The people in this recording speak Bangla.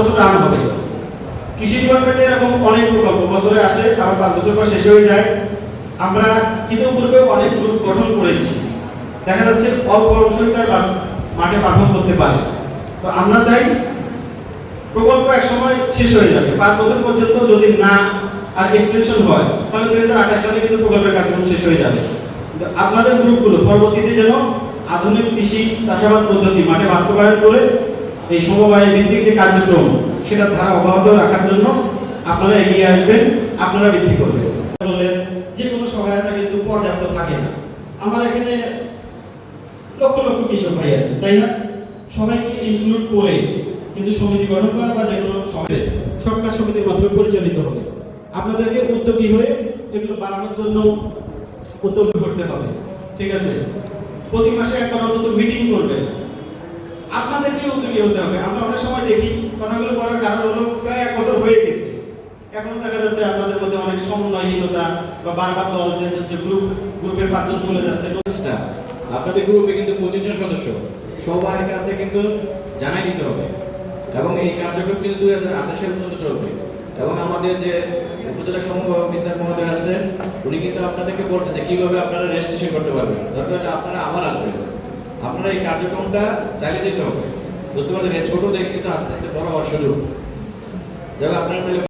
বছর রান হবে। কৃষি ডিপার্টমেন্টে এরকম অনেক প্রকল্প বছরে আসে আবার পাঁচ বছর পর শেষ হয়ে যায়। আমরা ইতিপূর্বে অনেক গ্রুপ গঠন করেছি। দেখা যাচ্ছে অল্প অংশই তার মাঠে পাঠন করতে পারে। তো আমরা চাই প্রকল্প এক সময় শেষ হয়ে যাবে। পাঁচ বছর পর্যন্ত যদি না আর এক্সটেনশন হয়, তাহলে দুই হাজার আঠাশ সালে কিন্তু প্রকল্পের কার্যক্রম শেষ হয়ে যাবে। আপনাদের গ্রুপগুলো পরবর্তীতে যেন আধুনিক কৃষি চাষাবাদ পদ্ধতি মাঠে বাস্তবায়ন করে এই সমবায় ভিত্তিক যে কার্যক্রম, সেটা ধারা অব্যাহত রাখার জন্য আপনারা এগিয়ে আসবেন, আপনারা বৃদ্ধি করবেন। বললেন, যে কোনো সহায়তা কিন্তু পর্যাপ্ত থাকে না। আমার এখানে লক্ষ লক্ষ কৃষক ভাই আছে, তাই না? সবাইকে ইনক্লুড করে কিন্তু সমিতি গঠন করা বা যেগুলো সরকার সমিতির মাধ্যমে পরিচালিত হবে। আপনাদেরকে উদ্যোগী হয়ে এগুলো বাড়ানোর জন্য উদ্যোগ করতে হবে। ঠিক আছে? প্রতি মাসে একবার অন্তত মিটিং করবেন। আপনাদেরকে উদ্যোগী হতে হবে। আমরা অনেক সময় দেখি, কথাগুলো বলার কারণ হলো প্রায় এক বছর হয়ে গেছে। এখনও দেখা যাচ্ছে আপনাদের মধ্যে অনেক সমন্বয়হীনতা বা বারবার দল যে গ্রুপ গ্রুপের পাঁচজন চলে যাচ্ছে। আপনাদের গ্রুপে কিন্তু পঁচিশ জন সদস্য। সবার কাছে কিন্তু জানাই দিতে হবে। এবং এই কার্যক্রম কিন্তু দুই হাজার আঠাশ সাল পর্যন্ত চলবে। এবং আমাদের যে উপজেলা সমূহ অফিসার মহোদয় আছেন, উনি কিন্তু আপনাদেরকে বলছেন যে কীভাবে আপনারা রেজিস্ট্রেশন করতে পারবেন। দরকার আপনারা আবার আসবেন। আপনারা এই কার্যক্রমটা চালিয়ে যেতে হবে। বুঝতে পারছেন? এই দেখতে আস্তে আস্তে বড় হওয়ার সুযোগ। যারা আপনারা